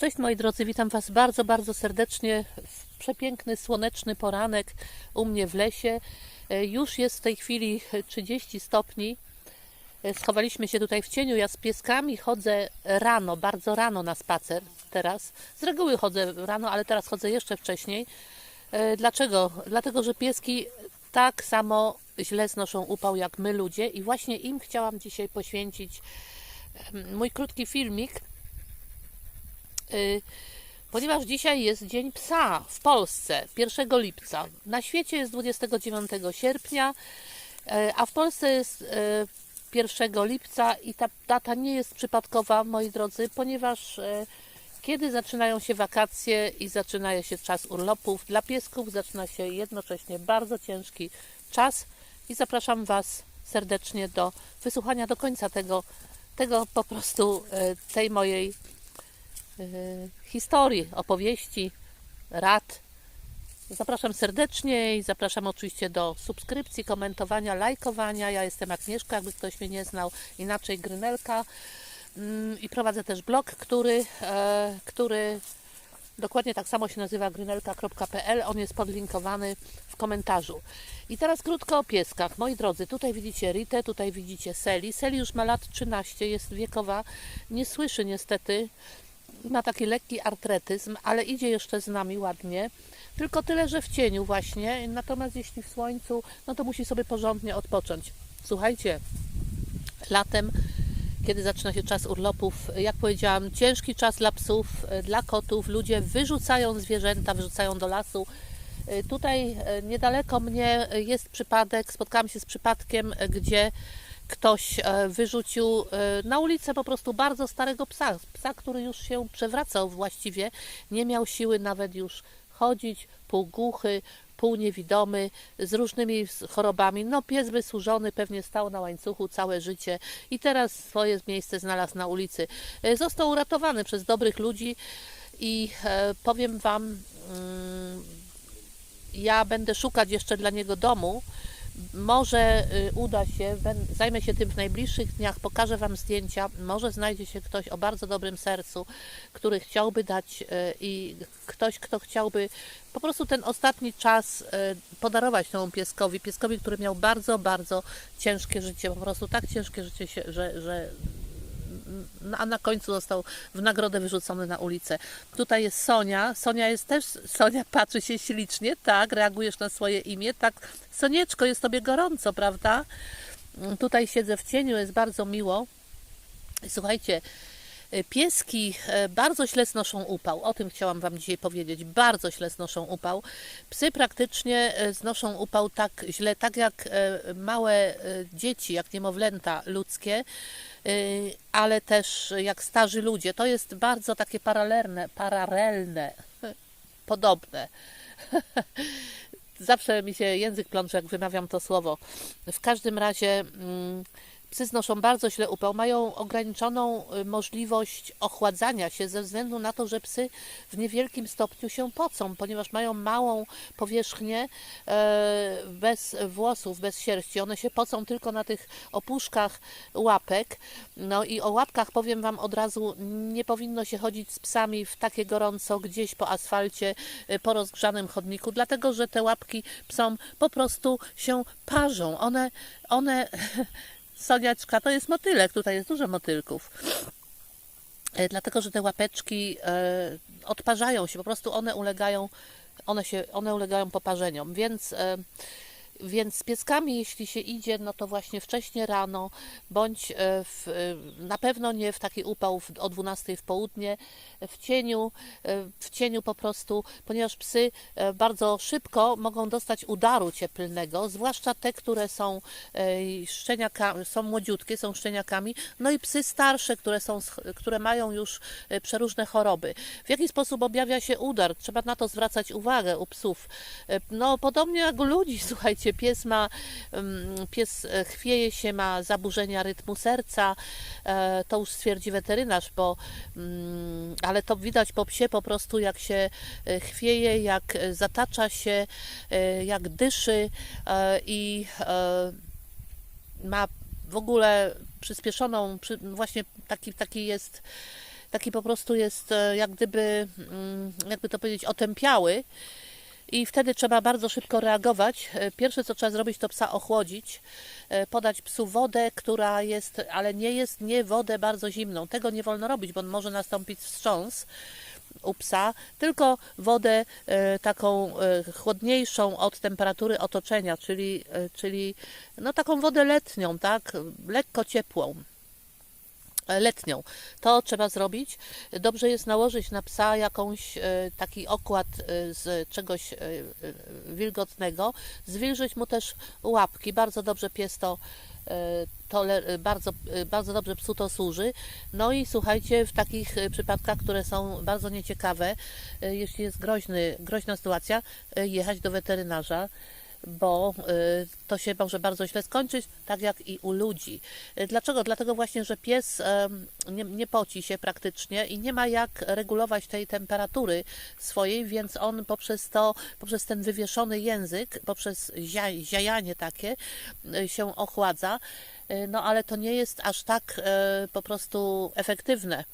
Cześć moi drodzy, witam Was bardzo, bardzo serdecznie w przepiękny, słoneczny poranek u mnie w lesie. E, Już jest w tej chwili 30 stopni. E, Schowaliśmy się tutaj w cieniu. Ja z pieskami chodzę rano, bardzo rano na spacer teraz. Z reguły chodzę rano, ale teraz chodzę jeszcze wcześniej. E, Dlaczego? Dlatego, że pieski tak samo źle znoszą upał jak my ludzie i właśnie im chciałam dzisiaj poświęcić mój krótki filmik, ponieważ dzisiaj jest Dzień Psa w Polsce, 1 lipca. Na świecie jest 29 sierpnia, y, a w Polsce jest y, 1 lipca i ta data nie jest przypadkowa, moi drodzy, ponieważ y, kiedy zaczynają się wakacje i zaczyna się czas urlopów dla piesków, zaczyna się jednocześnie bardzo ciężki czas i zapraszam Was serdecznie do wysłuchania do końca tego, tego po prostu y, tej mojej y, historii, opowieści, rad. Zapraszam serdecznie i zapraszam oczywiście do subskrypcji, komentowania, lajkowania. Ja jestem Agnieszka, jakby ktoś mnie nie znał, inaczej Grynelka. Mm, I prowadzę też blog, który, e, który dokładnie tak samo się nazywa grynelka.pl. On jest podlinkowany w komentarzu. I teraz krótko o pieskach. Moi drodzy, tutaj widzicie Ritę, tutaj widzicie Seli. Seli już ma lat 13, jest wiekowa, nie słyszy niestety ma taki lekki artretyzm, ale idzie jeszcze z nami ładnie. Tylko tyle, że w cieniu właśnie. Natomiast jeśli w słońcu, no to musi sobie porządnie odpocząć. Słuchajcie, latem, kiedy zaczyna się czas urlopów, jak powiedziałam, ciężki czas dla psów, dla kotów. Ludzie wyrzucają zwierzęta, wyrzucają do lasu. Tutaj e, niedaleko mnie jest przypadek, spotkałam się z przypadkiem, gdzie ktoś e, wyrzucił e, na ulicę po prostu bardzo starego psa. Psa, który już się przewracał właściwie, nie miał siły nawet już chodzić, półgłuchy, półniewidomy, z różnymi chorobami. No pies wysłużony, pewnie stał na łańcuchu całe życie i teraz swoje miejsce znalazł na ulicy. E, Został uratowany przez dobrych ludzi i powiem Wam, mm, ja będę szukać jeszcze dla niego domu. Może y, uda się, zajmę się tym w najbliższych dniach, pokażę Wam zdjęcia. Może znajdzie się ktoś o bardzo dobrym sercu, który chciałby dać y, i ktoś, kto chciałby po prostu ten ostatni czas y, podarować temu pieskowi. Pieskowi, który miał bardzo, bardzo ciężkie życie, po prostu tak ciężkie życie, że, że a na końcu został w nagrodę wyrzucony na ulicę. Tutaj jest Sonia. Sonia jest też, Sonia patrzy się ślicznie, tak, reagujesz na swoje imię, tak, Sonieczko, jest Tobie gorąco, prawda? Mm, Tutaj siedzę w cieniu, jest bardzo miło. Słuchajcie, pieski e, bardzo źle znoszą upał. O tym chciałam Wam dzisiaj powiedzieć. Bardzo źle znoszą upał. Psy praktycznie e, znoszą upał tak źle, tak jak e, małe e, dzieci, jak niemowlęta ludzkie, ale też jak starzy ludzie. To jest bardzo takie paralelne, paralelne, podobne. Zawsze mi się język plącze, jak wymawiam to słowo. W każdym razie mm, psy znoszą bardzo źle upał, mają ograniczoną y, możliwość ochładzania się ze względu na to, że psy w niewielkim stopniu się pocą, ponieważ mają małą powierzchnię e, bez włosów, bez sierści. One się pocą tylko na tych opuszkach łapek. No i o łapkach powiem Wam od razu, nie powinno się chodzić z psami w takie gorąco gdzieś po asfalcie, y, po rozgrzanym chodniku, dlatego że te łapki psom po prostu się parzą. One, one Soniaczka to jest motylek, tutaj jest dużo motylków. E, Dlatego, że te łapeczki e, odparzają się, po prostu one ulegają, one się, one ulegają poparzeniom, więc e, więc z pieskami, jeśli się idzie, no to właśnie wcześnie rano, bądź e, w, e, na pewno nie w taki upał w, o 12 w południe, w cieniu, e, w cieniu po prostu, ponieważ psy bardzo szybko mogą dostać udaru cieplnego, zwłaszcza te, które są szczeniakami, są młodziutkie, są szczeniakami, no i psy starsze, które, są, które mają już przeróżne choroby. W jaki sposób objawia się udar? Trzeba na to zwracać uwagę u psów. No, podobnie jak u ludzi, słuchajcie, pies ma, pies e, chwieje się, ma zaburzenia rytmu serca, e, to już stwierdzi weterynarz, bo, mm, ale to widać po psie po prostu, jak się e, chwieje, jak zatacza się, jak dyszy i ma w ogóle przyspieszoną, przy, właśnie taki, taki jest taki po prostu jest jak gdyby, mm, jakby to powiedzieć, otępiały. I wtedy trzeba bardzo szybko reagować. E, Pierwsze, co trzeba zrobić, to psa ochłodzić, e, podać psu wodę, która jest, ale nie jest nie wodę bardzo zimną. Tego nie wolno robić, bo może nastąpić wstrząs u psa, tylko wodę e, taką chłodniejszą od temperatury otoczenia, czyli, czyli no taką wodę letnią, tak, lekko ciepłą letnią. To trzeba zrobić. Dobrze jest nałożyć na psa jakąś e, taki okład e, z czegoś e, e, wilgotnego, zwilżyć mu też łapki. Bardzo dobrze pies to e, e, bardzo, e, bardzo dobrze psu to służy. No i słuchajcie, w takich e, przypadkach, które są bardzo nieciekawe, e, jeśli jest groźny, groźna sytuacja, e, jechać do weterynarza bo y, to się może bardzo źle skończyć, tak jak i u ludzi. Y, Dlaczego? Dlatego właśnie, że pies nie, nie poci się praktycznie i nie ma jak regulować tej temperatury swojej, więc on poprzez to, poprzez ten wywieszony język, poprzez zia, ziajanie takie y, się ochładza. Y, No ale to nie jest aż tak e, po prostu efektywne,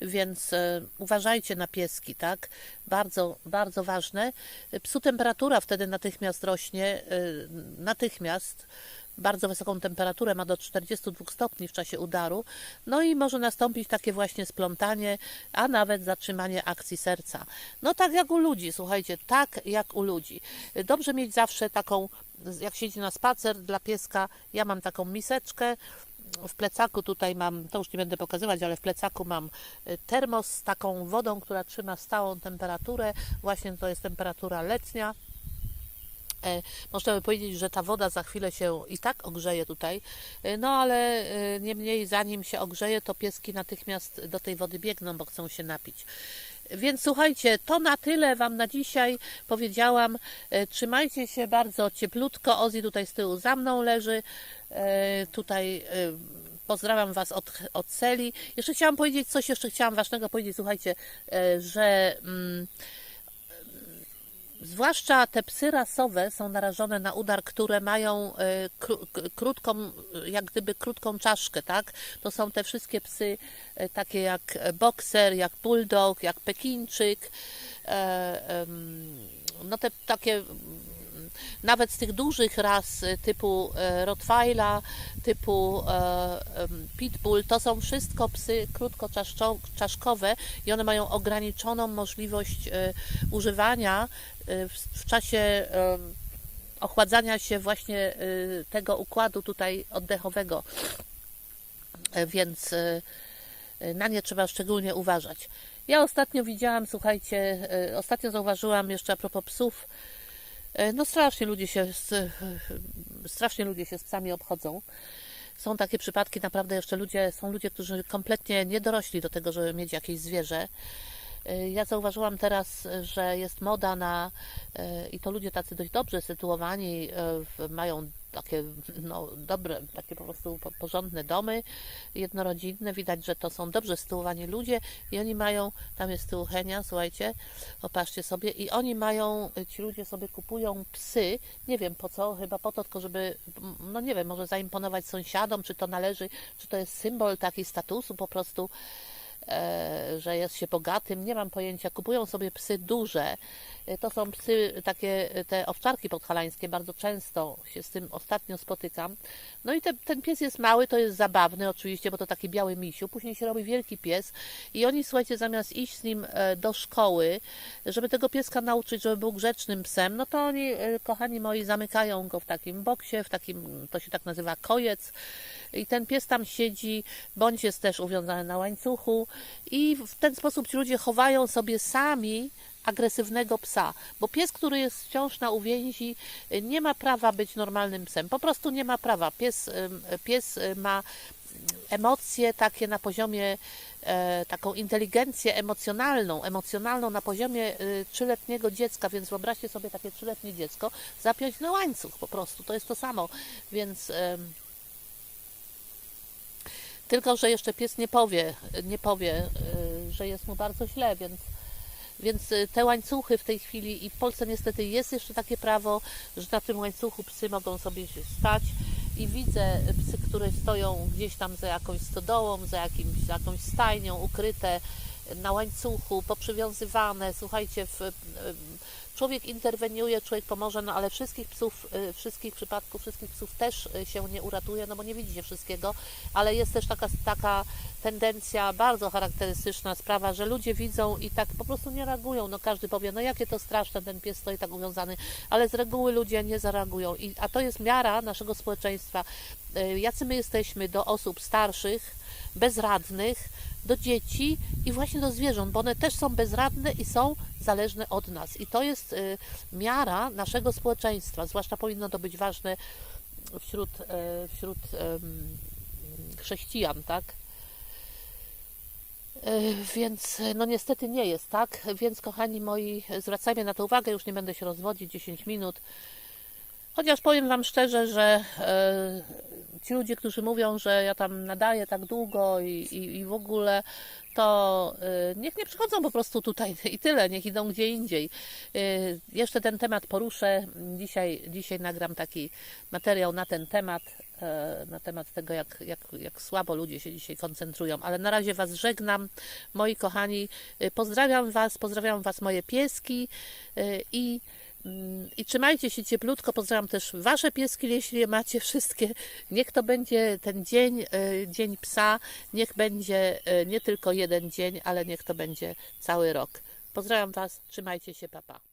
więc e, uważajcie na pieski, tak? Bardzo, bardzo ważne. Psu temperatura wtedy natychmiast rośnie, e, natychmiast. Bardzo wysoką temperaturę ma do 42 stopni w czasie udaru, no i może nastąpić takie właśnie splątanie, a nawet zatrzymanie akcji serca. No tak jak u ludzi, słuchajcie, tak jak u ludzi. Dobrze mieć zawsze taką, jak się idzie na spacer dla pieska, ja mam taką miseczkę, w plecaku tutaj mam, to już nie będę pokazywać, ale w plecaku mam y, termos z taką wodą, która trzyma stałą temperaturę. Właśnie to jest temperatura letnia. E, Można by powiedzieć, że ta woda za chwilę się i tak ogrzeje tutaj, e, no ale e, niemniej zanim się ogrzeje, to pieski natychmiast do tej wody biegną, bo chcą się napić. Więc słuchajcie, to na tyle Wam na dzisiaj powiedziałam. Trzymajcie się bardzo cieplutko. Ozzy tutaj z tyłu za mną leży. Tutaj pozdrawiam Was od, od celi. Jeszcze chciałam powiedzieć coś, jeszcze chciałam ważnego powiedzieć, słuchajcie, że mm, Zwłaszcza te psy rasowe są narażone na udar, które mają e, krótką, jak gdyby krótką czaszkę, tak? To są te wszystkie psy e, takie jak bokser, jak bulldog, jak pekińczyk, e, no te takie nawet z tych dużych ras e, typu e, Rottweila, typu e, Pitbull, to są wszystko psy krótkoczaszkowe i one mają ograniczoną możliwość e, używania w, czasie ochładzania się właśnie tego układu tutaj oddechowego. Więc na nie trzeba szczególnie uważać. Ja ostatnio widziałam, słuchajcie, ostatnio zauważyłam jeszcze a propos psów, no strasznie ludzie się e, strasznie ludzie się z psami obchodzą. Są takie przypadki, naprawdę jeszcze ludzie, są ludzie, którzy kompletnie nie dorośli do tego, żeby mieć jakieś zwierzę. E, Ja zauważyłam teraz, że jest moda na, e, i to ludzie tacy dość dobrze sytuowani, w- mają takie no, dobre, takie po prostu po- porządne domy jednorodzinne. Widać, że to są dobrze sytuowani ludzie i oni mają, tam jest z tyłu Henia, słuchajcie, opatrzcie sobie, i oni mają, ci ludzie sobie kupują psy, nie wiem po co, chyba po to tylko, żeby, no nie wiem, może zaimponować sąsiadom, czy to należy, czy to jest symbol taki statusu po prostu, że jest się bogatym, nie mam pojęcia. Kupują sobie psy duże. E, To są psy, takie e, te owczarki podhalańskie, bardzo często się z tym ostatnio spotykam. No i te, ten pies jest mały, to jest zabawny oczywiście, bo to taki biały misiu. Później się robi wielki pies i oni, słuchajcie, zamiast iść z nim e, do szkoły, żeby tego pieska nauczyć, żeby był grzecznym psem, no to oni, e, kochani moi, zamykają go w takim boksie, w takim, to się tak nazywa kojec, i ten pies tam siedzi, bądź jest też uwiązany na łańcuchu i w ten sposób ci ludzie chowają sobie sami agresywnego psa, bo pies, który jest wciąż na uwięzi, nie ma prawa być normalnym psem. Po prostu nie ma prawa. Pies, pies y, ma emocje takie na poziomie, e, taką inteligencję emocjonalną, emocjonalną na poziomie y, trzyletniego dziecka, więc wyobraźcie sobie takie trzyletnie dziecko zapiąć na łańcuch po prostu, to jest to samo, więc... tylko, że jeszcze pies nie powie, nie powie, y, że jest mu bardzo źle, więc, więc y, te łańcuchy w tej chwili i w Polsce niestety jest jeszcze takie prawo, że na tym łańcuchu psy mogą sobie stać i widzę psy, które stoją gdzieś tam za jakąś stodołą, za, jakimś, za jakąś stajnią, ukryte na łańcuchu, poprzywiązywane. Słuchajcie, w, człowiek interweniuje, człowiek pomoże, no ale wszystkich psów, y, wszystkich przypadków, wszystkich psów też y, się nie uratuje, no bo nie widzi się wszystkiego, ale jest też taka, taka tendencja bardzo charakterystyczna sprawa, że ludzie widzą i tak po prostu nie reagują. No każdy powie, no jakie to straszne, ten pies stoi tak uwiązany, ale z reguły ludzie nie zareagują. I, a to jest miara naszego społeczeństwa. Y, Jacy my jesteśmy do osób starszych, bezradnych, do dzieci i właśnie do zwierząt, bo one też są bezradne i są zależne od nas. I to jest y, miara naszego społeczeństwa, zwłaszcza powinno to być ważne wśród, e, wśród chrześcijan, tak? E, Więc no niestety nie jest tak, więc kochani moi, zwracajmy na to uwagę, już nie będę się rozwodzić 10 minut. Chociaż powiem Wam szczerze, że e, ci ludzie, którzy mówią, że ja tam nadaję tak długo i, i, i w ogóle, to e, niech nie przychodzą po prostu tutaj i tyle, niech idą gdzie indziej. E, jeszcze ten temat poruszę. Dzisiaj, dzisiaj nagram taki materiał na ten temat, e, na temat tego, jak, jak, jak słabo ludzie się dzisiaj koncentrują. Ale na razie Was żegnam, moi kochani. E, Pozdrawiam Was, pozdrawiam Was moje pieski i I trzymajcie się cieplutko. Pozdrawiam też Wasze pieski, jeśli je macie wszystkie. Niech to będzie ten dzień, e, dzień psa. Niech będzie e, nie tylko jeden dzień, ale niech to będzie cały rok. Pozdrawiam Was. Trzymajcie się, papa.